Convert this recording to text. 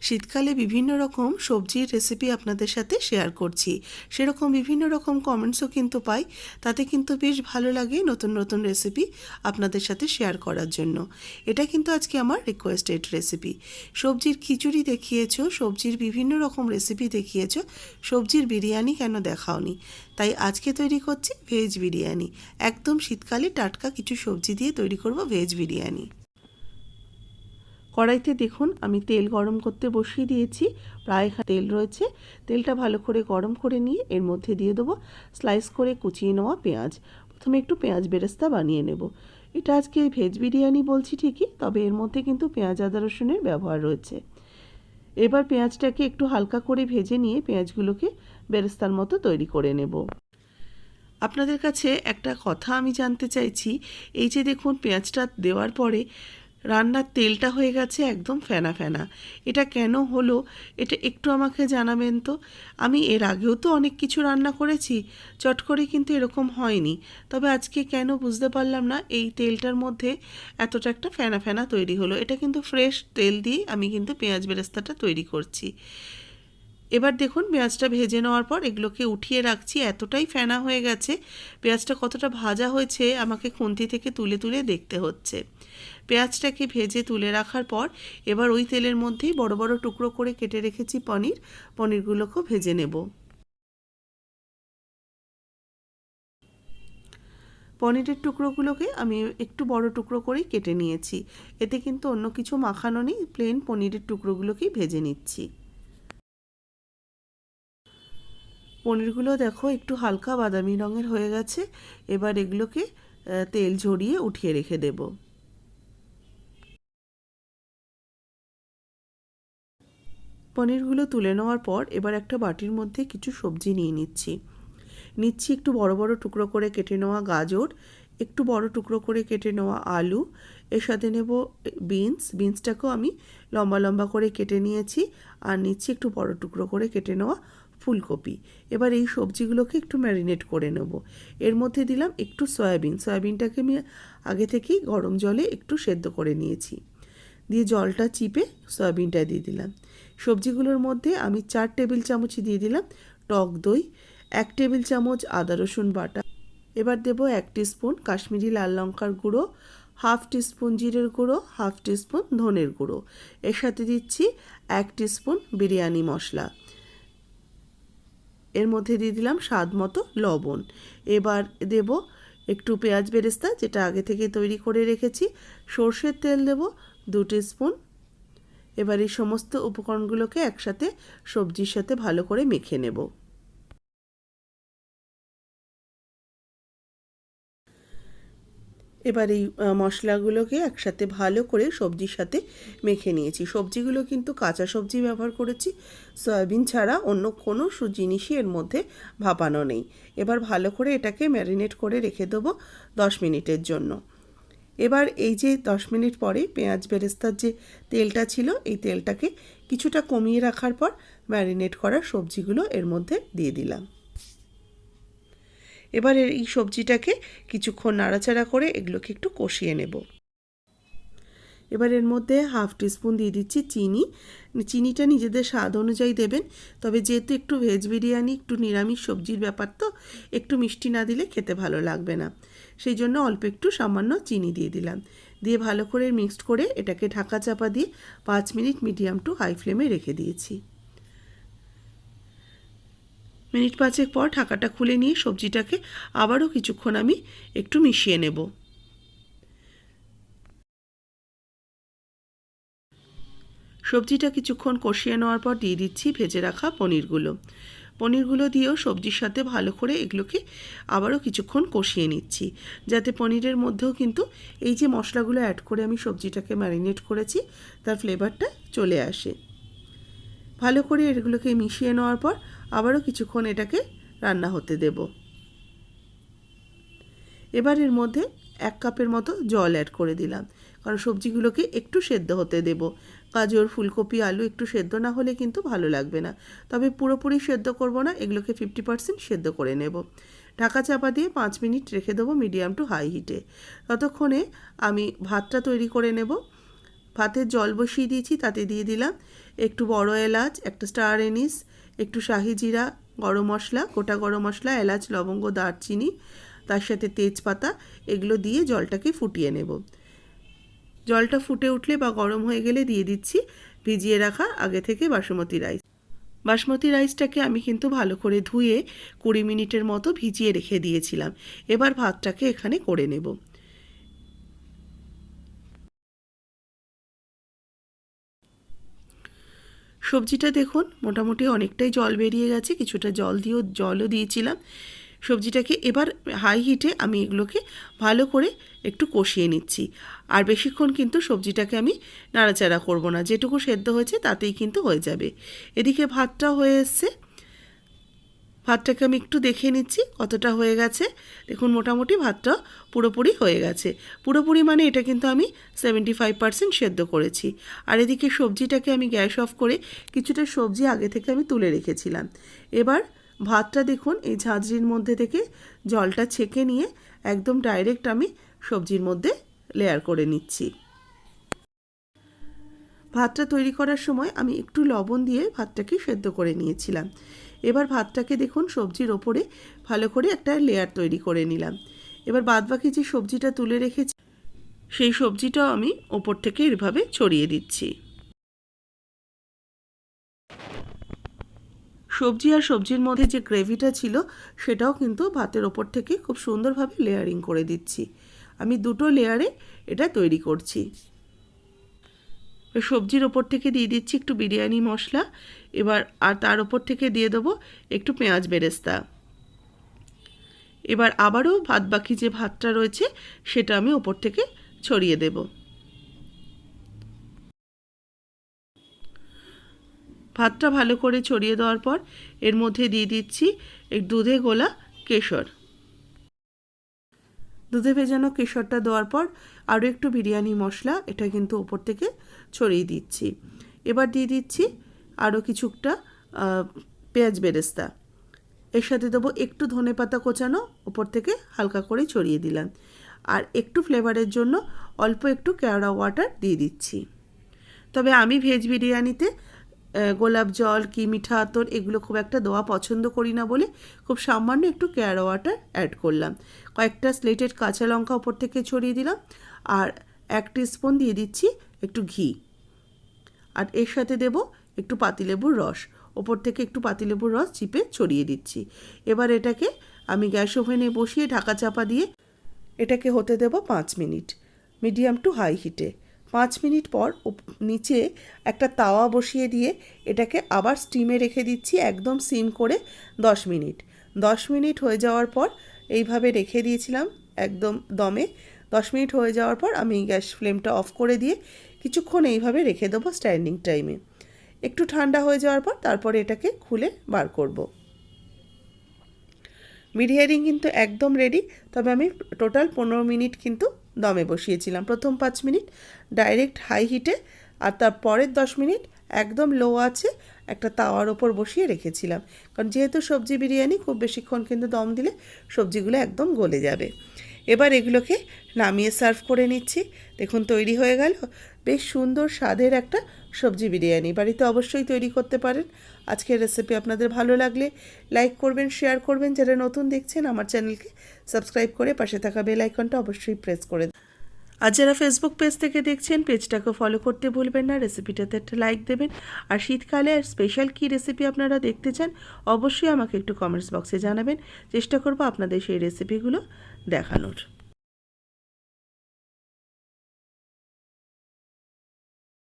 শীতকালে বিভিন্ন রকম সবজির রেসিপি আপনাদের সাথে শেয়ার করছি। সেরকম বিভিন্ন রকম কমেন্টসও কিন্তু পাই। তাতে কিন্তু বেশ ভালো লাগে নতুন নতুন রেসিপি আপনাদের সাথে শেয়ার করার জন্য। এটা কিন্তু আজকে আমার রিকোয়েস্টেড রেসিপি সবজির খিচুড়ি দেখিয়েছো, সবজির বিভিন্ন রকম রেসিপি দেখিয়েছো, সবজির বিরিয়ানি কেন দেখাওনি? তাই আজকে তৈরি করছি ভেজ বিরিয়ানি। একদম শীতকালে টাটকা কিছু সবজি দিয়ে তৈরি করব ভেজ বিরিয়ানি। কড়াইতে দেখুন, আমি তেল গরম করতে বসিয়ে দিয়েছি, প্রায় তেল রয়েছে। তেলটা ভালো করে গরম করে নিয়ে এর মধ্যে দিয়ে দেবো স্লাইস করে কুচিয়ে নেওয়া পেঁয়াজ। প্রথমে একটু পেঁয়াজ বেরেস্তা বানিয়ে নেব। এটা আজকে ভেজ বিরিয়ানি বলছি ঠিকই, তবে এর মধ্যে কিন্তু পেঁয়াজ, আদা, রসুনের ব্যবহার রয়েছে। এবার পেঁয়াজটাকে একটু হালকা করে ভেজে নিয়ে পেঁয়াজগুলোকে বেরেস্তার মতো তৈরি করে নেব। আপনাদের কাছে একটা কথা আমি জানতে চাইছি, এই যে দেখুন, পেঁয়াজটা দেওয়ার পরে রান্নার তেলটা হয়ে গেছে একদম ফেনা ফেনা। এটা কেন হলো? এটা একটু আমাকে জানাবেন তো? আমি এর আগেও তো অনেক কিছু রান্না করেছি, চট করে কিন্তু এরকম হয়নি। তবে আজকে কেন বুঝতে পারলাম না, এই তেলটার মধ্যে এতটা একটা ফেনা ফেনা তৈরি হলো। এটা কিন্তু ফ্রেশ তেল দিয়ে আমি কিন্তু পেঁয়াজ বেরেস্তাটা তৈরি করছি। এবার দেখুন পেঁয়াজটা ভেজে নেওয়ার পর এগুলোকে উঠিয়ে রাখছি, এতটাই ফেনা হয়ে গেছে। পেঁয়াজটা কতটা ভাজা হয়েছে আমাকে খুন্তি থেকে তুলে তুলে দেখতে হচ্ছে। পেঁয়াজটাকে ভেজে তুলে রাখার পর এবার ওই তেলের মধ্যেই বড় বড় টুকরো করে কেটে রেখেছি পনির। পনিরগুলোকেও ভেজে নেব। পনিরের টুকরোগুলোকে আমি একটু বড় টুকরো করেই কেটে নিয়েছি। এতে কিন্তু অন্য কিছু মাখানো নেই প্লেন পনিরের টুকরোগুলোকেই ভেজে নিচ্ছি। পনিরগুলো দেখো একটু হালকা বাদামি রঙের হয়ে গেছে। এবার এগুলোকে তেল ঝরিয়ে উঠিয়ে রেখে দেব। পনিরগুলো তুলে নেওয়ার পর এবার একটা বাটির মধ্যে কিছু সবজি নিয়ে নিচ্ছি। নিচ্ছি একটু বড় বড় টুকরো করে কেটে নেওয়া গাজর, একটু বড় টুকরো করে কেটে নেওয়া আলু, এর সাথে নেব বিনস। বিনসটাকেও আমি লম্বা লম্বা করে কেটে নিয়েছি। আর নিচ্ছি একটু বড় টুকরো করে কেটে নেওয়া ফুলকপি। এবার এই সবজিগুলোকে একটু ম্যারিনেট করে নেব। এর মধ্যে দিলাম একটু সয়াবিন। সয়াবিনটাকে আমি আগে থেকেই গরম জলে একটু সেদ্ধ করে নিয়েছি। দিয়ে জলটা চিপে সয়াবিনটা দিয়ে দিলাম। সবজিগুলোর মধ্যে আমি চার টেবিল চামচ দিয়ে দিলাম টক দই, এক টেবিল চামচ আদা রসুন বাটা। এবার দেব এক স্পুন কাশ্মীরি লাল লঙ্কার গুঁড়ো, হাফ টিস্পুন জিরের গুঁড়ো, হাফ টিস্পুন ধনের গুঁড়ো। এর সাথে দিচ্ছি এক স্পুন বিরিয়ানি মশলা। এর মধ্যে দিয়ে দিলাম স্বাদ মতো লবণ। এবার দেব একটু পেঁয়াজ বেরেস্তা, যেটা আগে থেকে তৈরি করে রেখেছি। সর্ষের তেল দেব দু স্পুন এবার এই সমস্ত উপকরণগুলোকে একসাথে সবজির সাথে ভালো করে মেখে নেব। এবার এই মশলাগুলোকে একসাথে ভালো করে সবজির সাথে মেখে নিয়েছি। সবজিগুলো কিন্তু কাঁচা সবজি ব্যবহার করেছি। সয়াবিন ছাড়া অন্য কোনো জিনিসই এর মধ্যে ভাপানো নেই। এবার ভালো করে এটাকে ম্যারিনেট করে রেখে দেবো দশ মিনিটের জন্য। এবার এই যে দশ মিনিট পরে পেঁয়াজ বেরেস্তার যে তেলটা ছিল, এই তেলটাকে কিছুটা কমিয়ে রাখার পর ম্যারিনেট করা সবজিগুলো এর মধ্যে দিয়ে দিলাম। এবার এই সবজিটাকে কিছুক্ষণ নাড়াচাড়া করে এগুলোকে একটু কষিয়ে নেব। এবার এর মধ্যে হাফ টিস্পুন দিয়ে দিচ্ছি চিনি। চিনিটা নিজেদের স্বাদ অনুযায়ী দেবেন, তবে যেহেতু একটু ভেজ বিরিয়ানি, একটু নিরামিষ সবজির ব্যাপার তো, একটু মিষ্টি না দিলে খেতে ভালো লাগবে না। সেই জন্য অল্প একটু সামান্য চিনি দিয়ে দিলাম। দিয়ে ভালো করে মিক্সড করে এটাকে ঢাকা চাপা দিয়ে পাঁচ মিনিট মিডিয়াম টু হাই ফ্লেমে রেখে দিয়েছি। মিনিট পাঁচেক পর ঢাকাটা খুলে নিয়ে সবজিটাকে আবারও কিছুক্ষণ আমি একটু মিশিয়ে নেব। সবজিটা কিছুক্ষণ কষিয়ে নেওয়ার পর দিয়ে দিচ্ছি ভেজে রাখা পনিরগুলো। পনিরগুলো দিয়েও সবজির সাথে ভালো করে এগুলোকে আবারও কিছুক্ষণ কষিয়ে নিচ্ছি, যাতে পনিরের মধ্যেও কিন্তু এই যে মশলাগুলো অ্যাড করে আমি সবজিটাকে ম্যারিনেট করেছি, তার ফ্লেভারটা চলে আসে। ভালো করে এগুলোকে মিশিয়ে নেওয়ার পর আবারও কিছুক্ষণ এটাকে রান্না হতে দেব। এবার এর মধ্যে এক কাপের মতো জল অ্যাড করে দিলাম। কারণ সবজিগুলোকে একটু সেদ্ধ হতে দেব। গাজর, ফুলকপি, আলু একটু সেদ্ধ না হলে কিন্তু ভালো লাগবে না। তবে পুরোপুরি সেদ্ধ করব না, এগুলোকে ফিফটি পার্সেন্ট সেদ্ধ করে নেব। ঢাকা চাপা দিয়ে পাঁচ মিনিট রেখে দেবো মিডিয়াম টু হাই হিটে ততক্ষণে আমি ভাতটা তৈরি করে নেব। ভাতের জল বসিয়ে দিয়েছি, তাতে দিয়ে দিলাম একটু বড় এলাচ, একটা স্টার এনিস একটু শাহি জিরা, গরম মশলা, গোটা গরম মশলা, এলাচ, লবঙ্গ, দারচিনি, তার সাথে তেজপাতা, এগুলো দিয়ে জলটাকে ফুটিয়ে নেব। জলটা ফুটে উঠলে বা গরম হয়ে গেলে দিয়ে দিচ্ছি ভিজিয়ে রাখা আগে থেকে বাসমতি রাইস। বাসমতি রাইসটাকে আমি কিন্তু ভালো করে ধুয়ে কুড়ি মিনিটের মতো ভিজিয়ে রেখে দিয়েছিলাম। এবার ভাতটাকে এখানে করে নেব। সবজিটা দেখুন, মোটামুটি অনেকটাই জল বেরিয়ে গেছে, কিছুটা জল দিয়েও, জলও দিয়েছিলাম। সবজিটাকে এবার হাই হিটে আমি এগুলোকে ভালো করে একটু কষিয়ে নিচ্ছি। আর বেশিক্ষণ কিন্তু সবজিটাকে আমি নাড়াচাড়া করব না, যেটুকু সেদ্ধ হয়েছে তাতেই কিন্তু হয়ে যাবে। এদিকে ভাতটা হয়ে এসছে। ভাতটাকে আমি একটু দেখে নিচ্ছি, কতটা হয়ে গেছে। দেখুন, মোটামুটি ভাতটা পুরোপুরি হয়ে গেছে। পুরোপুরি মানে এটা কিন্তু আমি সেভেন্টি ফাইভ পার্সেন্ট সেদ্ধ করেছি। আর এদিকে সবজিটাকে আমি গ্যাস অফ করে কিছুটা সবজি আগে থেকে আমি তুলে রেখেছিলাম। এবার ভাতটা দেখুন, এই ঝাঁঝরির মধ্যে থেকে জলটা ছেঁকে নিয়ে একদম ডাইরেক্ট আমি সবজির মধ্যে লেয়ার করে নিচ্ছি। ভাতটা তৈরি করার সময় আমি একটু লবণ দিয়ে ভাতটাকে সেদ্ধ করে নিয়েছিলাম। এবার ভাতটাকে দেখুন সবজির ওপরে ভালো করে একটা লেয়ার তৈরি করে নিলাম। এবার বাদবাকি যে সবজিটা তুলে রেখেছি, সেই সবজিটাও আমি ওপর থেকে এভাবে ছড়িয়ে দিচ্ছি। সবজি আর সবজির মধ্যে যে গ্রেভিটা ছিল, সেটাও কিন্তু ভাতের ওপর থেকে খুব সুন্দরভাবে লেয়ারিং করে দিচ্ছি। আমি দুটো লেয়ারে এটা তৈরি করছি। সবজির ওপর থেকে দিয়ে দিচ্ছি একটু বিরিয়ানি মশলা। এবার আর তার ওপর থেকে দিয়ে দেবো একটু পেঁয়াজ বেরেস্তা। এবার আবারও ভাত বাকি যে ভাতটা রয়েছে, সেটা আমি ওপর থেকে ছড়িয়ে দেব। ভাতটা ভালো করে ছড়িয়ে দেওয়ার পর এর মধ্যে দিয়ে দিচ্ছি দুধে গোলা কেশর। দুধে ভেজানো কেশরটা দেওয়ার পর আরও একটু বিরিয়ানি মশলা এটা কিন্তু ওপর থেকে ছড়িয়ে দিচ্ছি। এবার দিয়ে দিচ্ছি আরও কিছুটা পেঁয়াজ বেরেস্তা। এর সাথে দেবো একটু ধনে পাতা কোচানো, ওপর থেকে হালকা করে ছড়িয়ে দিলাম। আর একটু ফ্লেভারের জন্য অল্প একটু কেওড়া ওয়াটার দিয়ে দিচ্ছি। তবে আমি ভেজ বিরিয়ানিতে গোলাপ জল, কি মিঠা আতর, এগুলো খুব একটা দেওয়া পছন্দ করি না বলে খুব সামান্য একটু কেয়ারা ওয়াটার অ্যাড করলাম। কয়েকটা স্লেটেড কাঁচা লঙ্কা ওপর থেকে ছড়িয়ে দিলাম আর এক স্পুন দিয়ে দিচ্ছি একটু ঘি। আর এর সাথে দেব একটু পাতিলেবুর রস। ওপর থেকে একটু পাতিলেবুর রস চিপে ছড়িয়ে দিচ্ছি। এবার এটাকে আমি গ্যাস ওভেনে বসিয়ে ঢাকা চাপা দিয়ে এটাকে হতে দেব পাঁচ মিনিট। মিডিয়াম টু হাই হিটে। পাঁচ মিনিট পর নিচে একটা তাওয়া বসিয়ে দিয়ে এটাকে আবার স্টিমে রেখে দিচ্ছি, একদম সিম করে দশ মিনিট। দশ মিনিট হয়ে যাওয়ার পর এইভাবে রেখে দিয়েছিলাম একদম দমে। দশ মিনিট হয়ে যাওয়ার পর আমি গ্যাস ফ্লেমটা অফ করে দিয়ে কিছুক্ষণ এইভাবে রেখে দেবো স্ট্যান্ডিং টাইমে একটু ঠান্ডা হয়ে যাওয়ার পর তারপরে এটাকে খুলে বার করব। বিরিয়ানি কিন্তু একদম রেডি তবে আমি টোটাল পনেরো মিনিট কিন্তু দমে বসিয়েছিলাম। প্রথম পাঁচ মিনিট ডাইরেক্ট হাই হিটে আর তার পরের দশ মিনিট একদম লো আছে একটা তাওয়ার ওপর বসিয়ে রেখেছিলাম। কারণ যেহেতু সবজি বিরিয়ানি, খুব বেশিক্ষণ কিন্তু দম দিলে সবজিগুলো একদম গলে যাবে। এবার এগুলোকে নামিয়ে সার্ভ করে নিচ্ছি। দেখুন, তৈরি হয়ে গেল। বেশ সুন্দর স্বাদের একটা সবজি বিরিয়ানি। বাড়িতে অবশ্যই তৈরি করতে পারেন। আজকের রেসিপি আপনাদের ভালো লাগলে লাইক করবেন শেয়ার করবেন। যারা নতুন দেখছেন, আমার চ্যানেলকে সাবস্ক্রাইব করে পাশে থাকা বেল আইকনটা অবশ্যই প্রেস করে আর যারা ফেসবুক পেজ থেকে দেখছেন পেজটাকে ফলো করতে ভুলবেন না রেসিপিটাতে একটা লাইক দেবেন। আর শীতকালে স্পেশাল কী রেসিপি আপনারা দেখতে চান, অবশ্যই আমাকে একটু কমেন্টস বক্সে জানাবেন। চেষ্টা করব আপনাদের সেই রেসিপিগুলো দেখানোর।